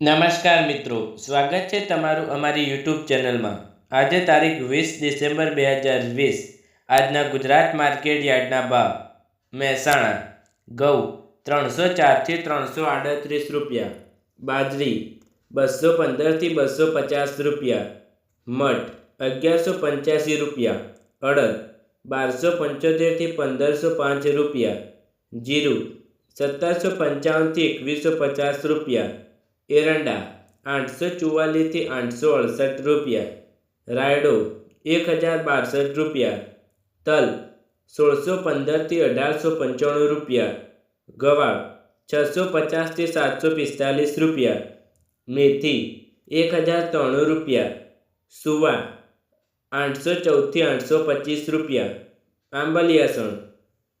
નમસ્કાર મિત્રો, સ્વાગત છે તમારું અમારી યુટ્યુબ ચેનલમાં. આજે તારીખ વીસ ડિસેમ્બર બે હજાર વીસ, આજના ગુજરાત માર્કેટ યાર્ડના ભાવ, મહેસાણા, ઘઉં ત્રણસો ચારથી ત્રણસો આડત્રીસ રૂપિયા, બાજરી બસો પંદરથી બસો પચાસ રૂપિયા, મઠ અગિયારસો પંચ્યાસી રૂપિયા અડદ બારસો પંચોતેરથી પંદરસો પાંચ રૂપિયા, જીરું સત્તરસો પંચાવનથી એકવીસો પચાસ રૂપિયા એરંડા આઠસો ચુમ્માલીસથી આઠસો અડસઠ રૂપિયા રાયડો એક હજાર બાસઠ રૂપિયા તલ સોળસો પંદરથી અઢારસો પંચાણું રૂપિયા ગવાર છસો પચાસથી સાતસો પિસ્તાલીસ રૂપિયા મેથી એક હજાર ત્રાણું રૂપિયા સુવા આઠસો ચૌદથી આઠસો પચીસ રૂપિયા આંબલિયાસણ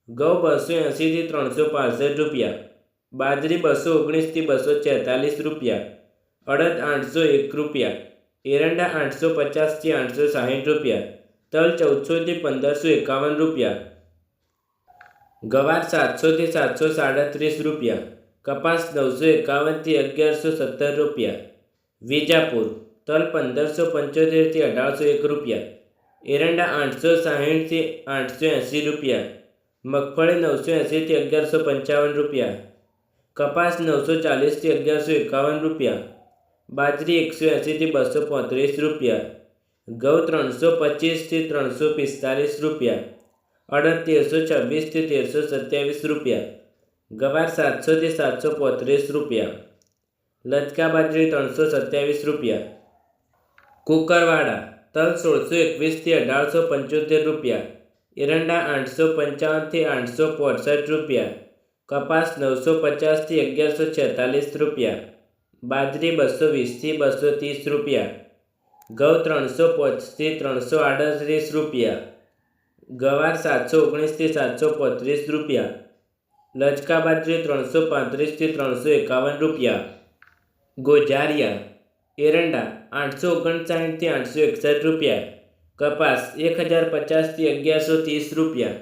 ઘઉં બસો એંસીથી ત્રણસો પાસઠ રૂપિયા બાજરી બસો ઓગણીસથી બસો છેતાલીસ રૂપિયા. અડદ આઠસો એક રૂપિયા. એરંડા આઠસો પચાસથી આઠસો સાહીઠ રૂપિયા. તલ ચૌદસોથી પંદરસો એકાવન રૂપિયા. ગવાર સાતસોથી સાતસો સાડત્રીસ રૂપિયા. કપાસ નવસો એકાવનથી અગિયારસો સત્તર રૂપિયા. વિજાપુર, તલ પંદરસો પંચોતેરથી અઢારસો એક રૂપિયા. એરંડા આઠસો સાહીઠથી આઠસો એંસી રૂપિયા. મગફળી નવસો એંસીથી અગિયારસો પંચાવન રૂપિયા. કપાસ નવસો ચાલીસથી અગિયારસો એકાવન રૂપિયા. બાજરી એકસો એંસીથી બસો પોત્રીસ રૂપિયા. ઘઉં ત્રણસો પચીસથી ત્રણસો પિસ્તાલીસ રૂપિયા. અડદ તેરસો છવ્વીસથી તેરસો સત્યાવીસ રૂપિયા. ગવાર સાતસોથી સાતસો પોત્રીસ રૂપિયા. લચકા બાજરી ત્રણસો સત્યાવીસ રૂપિયા. કુકરવાડા તલ સોળસો એકવીસથી અઢારસો પંચોતેર રૂપિયા. એરંડા આઠસો પંચાવનથી આઠસો પોસઠ રૂપિયા. કપાસ નવસો પચાસથી અગિયારસો છેતાલીસ રૂપિયા. બાજરી બસો વીસથી બસો ત્રીસ રૂપિયા. ઘઉં ત્રણસો પાંચથી ત્રણસો આડત્રીસ રૂપિયા. ગવાર સાતસો ઓગણીસથી સાતસો પોત્રીસ રૂપિયા. લચકા બાજરી ત્રણસો પાંત્રીસથી ત્રણસો એકાવન રૂપિયા. ગોજારિયા, એરંડા આઠસો ઓગણસાઠથી આઠસો એકસઠ રૂપિયા. કપાસ એક હજાર પચાસથી અગિયારસો ત્રીસ રૂપિયા.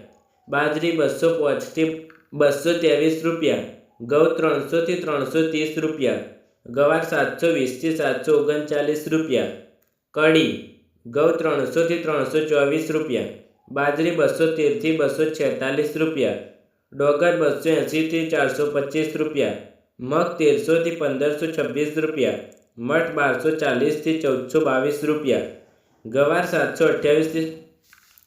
બાજરી બસો પાંચથી બસો ત્રેવીસ રૂપિયા. ઘઉં ત્રણસોથી ત્રણસો ત્રીસ રૂપિયા. ગવાર સાતસો વીસથી સાતસો ઓગણચાલીસ રૂપિયા. કડી ઘઉં ત્રણસોથી ત્રણસો ચોવીસ રૂપિયા. બાજરી બસો તેરથી બસો છેતાલીસ રૂપિયા. ડોગર બસો એંસીથી ચારસો પચીસ રૂપિયા. મગ તેરસોથી પંદરસો છવ્વીસ રૂપિયા. મઠ બારસો ચાલીસથી ચૌદસો બાવીસ રૂપિયા. ગવાર સાતસો અઠ્યાવીસથી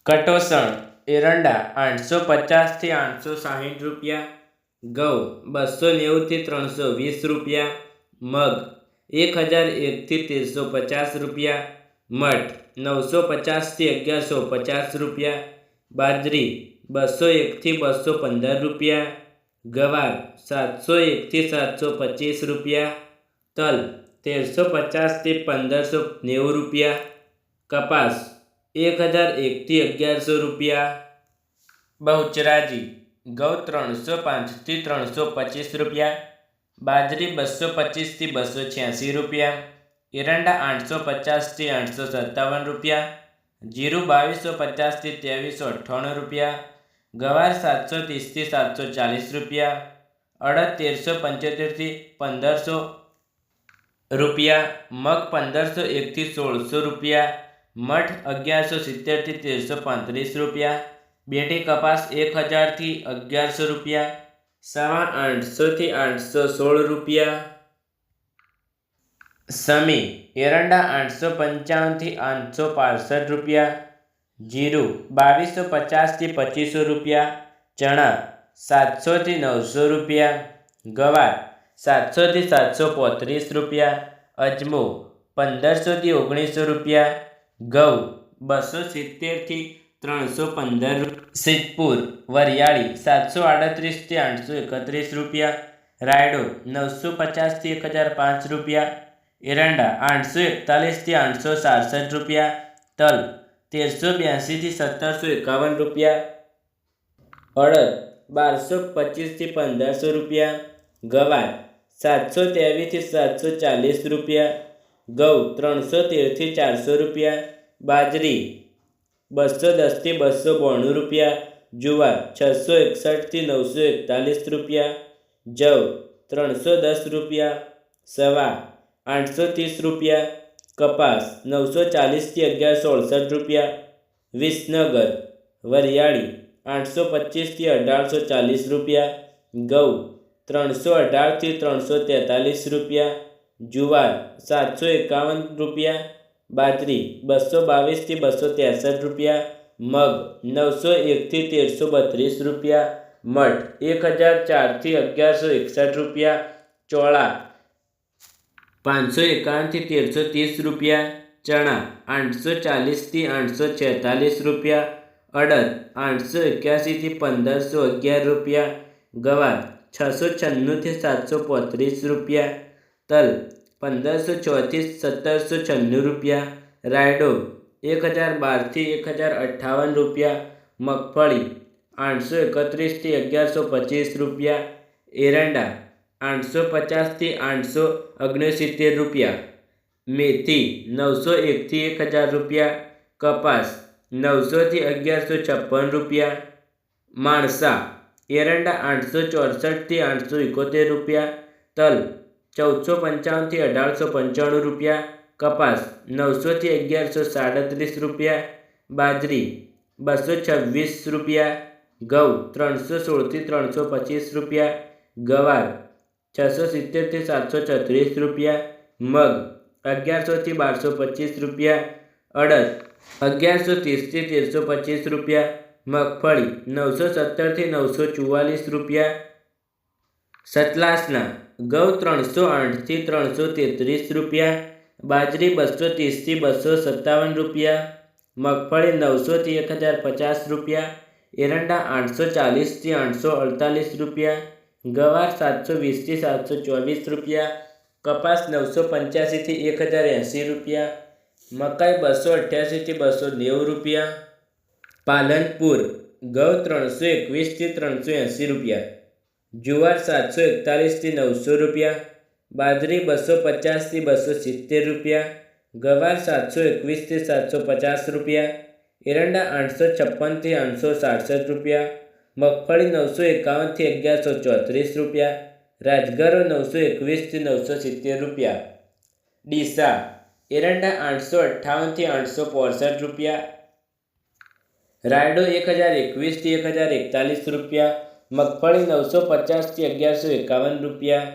કટોસણ એરંડા આઠસો પચાસથી આઠસો સાહીઠ રૂપિયા. ઘઉં બસો નેવુંથી ત્રણસો વીસ રૂપિયા. મગ એક હજાર એકથી તેરસો પચાસ રૂપિયા. મઠ નવસો પચાસથી અગિયારસો પચાસ રૂપિયા. બાજરી બસો એકથી બસો પંદર રૂપિયા. ગવાર સાતસો એકથી સાતસો પચીસ રૂપિયા. તલ તેરસો પચાસથી પંદરસો નેવું રૂપિયા. કપાસ એક હજાર એકથી અગિયારસો રૂપિયા. બહુચરાજી ઘઉં ત્રણસો પાંચથી ત્રણસો પચીસ રૂપિયા. બાજરી બસો પચીસથી બસો છ્યાસી રૂપિયા. એરંડા આઠસો પચાસથી આઠસો સત્તાવન રૂપિયા. જીરું બાવીસો પચાસથી ત્રેવીસો અઠ્ઠાણું રૂપિયા. ગવાર સાતસો ત્રીસથી સાતસો ચાલીસ રૂપિયા. અડદ તેરસો પંચોતેરથી પંદરસો રૂપિયા. મગ પંદરસો એકથી સોળસો રૂપિયા. મઠ અગિયારસો સિત્તેરથી તેરસો પાંત્રીસ રૂપિયા. બેટી કપાસ એક હજારથી અગિયારસો રૂપિયા. સવા આઠસોથી આઠસો સોળ રૂપિયા. સમી, એરંડા આઠસો પંચાણુંથી આઠસો પાસઠ રૂપિયા. જીરું બાવીસો પચાસથી પચીસો રૂપિયા. ચણા સાતસોથી નવસો રૂપિયા. ગવાર સાતસોથી સાતસો પોત્રીસ રૂપિયા. અજમો પંદરસોથી ઓગણીસો રૂપિયા. ઘઉં બસો સિત્તેરથી ત્રણસો પંદર સિદ્ધપુર, વરિયાળી, સાતસો આડત્રીસથી આઠસો એકત્રીસ રૂપિયા. રાયડો, નવસો પચાસથી એક હજાર પાંચ રૂપિયા. એરંડા, આઠસો એકતાલીસથી આઠસો સાડસઠ રૂપિયા. તલ, તેરસો બ્યાસીથી સત્તરસો એકાવન રૂપિયા. અડદ, બારસો પચીસથી પંદરસો રૂપિયા. ગવાર, સાતસો ત્રેવીસથી સાતસો ચાલીસ રૂપિયા. ઘઉં ત્રણસો તેરથી ચારસો રૂપિયા, બાજરી બસો દસથી બસો બોણું રૂપિયા, જુવાર છસો એકસઠથી નવસો એકતાલીસ રૂપિયા, જવ ત્રણસો દસ રૂપિયા, સવા આઠસો ત્રીસ રૂપિયા, કપાસ નવસો ચાલીસથી અગિયારસો અડસઠ રૂપિયા, વિસનગર વરિયાળી આઠસો પચીસથી અઢારસો ચાલીસ રૂપિયા, ઘઉં ત્રણસો અઢારથી ત્રણસો તેતાલીસ રૂપિયા જુવાર સાતસો એકાવન રૂપિયા, બાજરી બસો બાવીસથી બસો ત્રેસઠ રૂપિયા, મગ નવસો એકથી તેરસો બત્રીસ રૂપિયા, મઠ એક હજાર ચારથી અગિયારસો એકસઠ રૂપિયા, ચોળા પાંચસો એકાવનથી તેરસો ત્રીસ રૂપિયા, ચણા આઠસો ચાલીસથી આઠસો છેતાલીસ રૂપિયા, અડદ આઠસો એક્યાસીથી પંદરસો અગિયાર રૂપિયા, ગવાર છસો છન્નુંથી સાતસો પોત્રીસ રૂપિયા તલ પંદરસો છથી સત્તરસો છન્નું રૂપિયા. રાયડો એક હજાર બારથી એક હજાર અઠ્ઠાવન રૂપિયા. મગફળી આઠસો એકત્રીસથી અગિયારસો પચીસ રૂપિયા. એરંડા આઠસો પચાસથી આઠસો ઓગણસિત્તેર રૂપિયા. મેથી નવસો એકથી એક હજાર રૂપિયા. કપાસ નવસોથી અગિયારસો છપ્પન રૂપિયા. માણસા એરંડા આઠસો ચોસઠથી આઠસો એકોતેર રૂપિયા. તલ ચૌદસો પંચાવનથી અઢારસો પંચાણું રૂપિયા, કપાસ નવસોથી અગિયારસો સાડત્રીસ રૂપિયા, બાજરી બસો છવ્વીસ રૂપિયા, ઘઉં ત્રણસો સોળથી ત્રણસો પચીસ રૂપિયા, ગવાર છસો સિત્તેરથી સાતસો છત્રીસ રૂપિયા, મગ અગિયારસોથી બારસો પચીસ રૂપિયા, અડદ અગિયારસો ત્રીસથી તેરસો પચીસ રૂપિયા, મગફળી નવસો સત્તરથી નવસો ચુવાલીસ રૂપિયા, સતલાસના ઘઉં ત્રણસો આઠથી ત્રણસો તેત્રીસ રૂપિયા, બાજરી બસો ત્રીસથી બસો સત્તાવન રૂપિયા, મગફળી નવસોથી એક હજાર પચાસ રૂપિયા, એરંડા આઠસો ચાલીસથી આઠસો અડતાલીસ રૂપિયા, ગવાર સાતસો વીસથી સાતસો ચોવીસ રૂપિયા, કપાસ નવસો પંચ્યાસીથી એક હજાર એંસી રૂપિયા, મકાઈ બસો અઠ્યાસીથી બસો નેવું રૂપિયા, પાલનપુર ઘઉં ત્રણસો એકવીસથી ત્રણસો એંસી રૂપિયા. જુવાર સાતસો એકતાલીસથી નવસો રૂપિયા, બાજરી બસો પચાસથી બસો સિત્તેર રૂપિયા, ગવાર સાતસો એકવીસથી સાતસો પચાસ રૂપિયા, એરંડા આઠસો છપ્પનથી આઠસો સાડસઠ રૂપિયા, મગફળી નવસો એકાવનથી અગિયારસો ચોત્રીસ રૂપિયા રાજગરો નવસો એકવીસથી નવસો સિત્તેર રૂપિયા. ડીસા, એરંડા આઠસો અઠ્ઠાવનથી આઠસો પોસઠ રૂપિયા. રાયડો એક હજાર એકવીસથી એક હજાર એકતાલીસ રૂપિયા. મગફળી નવસો પચાસથી અગિયારસો એકાવન રૂપિયા,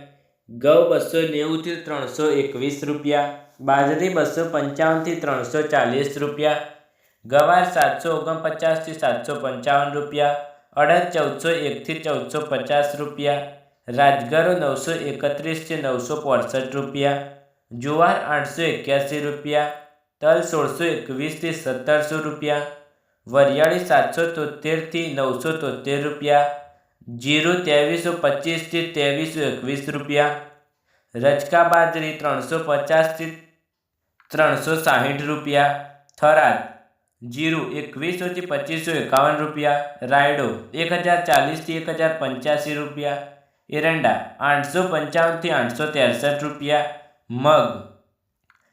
ઘઉં બસો નેવુંથી ત્રણસો એકવીસ રૂપિયા, બાજરી બસો પંચાવનથી ત્રણસો ચાલીસ રૂપિયા, ગવાર સાતસો ઓગણપચાસથી સાતસો પંચાવન રૂપિયા, અડદ ચૌદસો એકથી ચૌદસો પચાસ રૂપિયા રાજગરો નવસો એકત્રીસથી નવસો પોસઠ રૂપિયા, જુવાર આઠસો એક્યાસી રૂપિયા, તલ સોળસો એકવીસથી સત્તરસો રૂપિયા, વરિયાળી સાતસો તોતેરથી નવસો તોતેર રૂપિયા જીરું ત્રેવીસો પચીસથી ત્રેવીસો એકવીસ રૂપિયા. રચકા બાજરી ત્રણસો પચાસથી ત્રણસો સાહીઠ રૂપિયા. થરાદ, જીરું એકવીસોથી પચીસો એકાવન રૂપિયા. રાયડો એક હજાર ચાલીસથી એક હજાર પંચ્યાસી રૂપિયા. એરંડા આઠસો પંચાવનથી આઠસો ત્રેસઠ રૂપિયા. મગ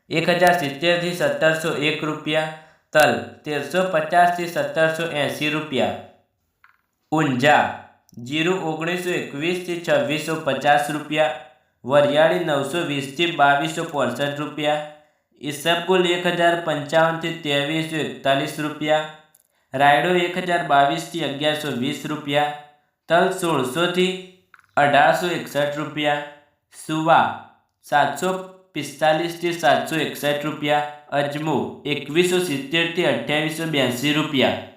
એક હજાર સિત્તેરથી સત્તરસો એક રૂપિયા. તલ તેરસો પચાસથી સત્તરસો એંસી રૂપિયા. ઊંઝા જીરું ઓગણીસો એકવીસથી છવ્વીસો પચાસ રૂપિયા, વરિયાળી નવસો વીસથી બાવીસો પોસઠ રૂપિયા, ઈસબગુલ એક હજાર પંચાવનથી ત્રેવીસો એકતાલીસ રૂપિયા, રાયડો એક હજાર બાવીસથી અગિયારસો વીસ રૂપિયા, તલ સોળસોથી અઢારસો એકસઠ રૂપિયા, સુવા સાતસો પિસ્તાલીસથી સાતસો એકસઠ રૂપિયા, અજમો એકવીસો સિત્તેરથી અઠ્યાવીસો બ્યાસી રૂપિયા.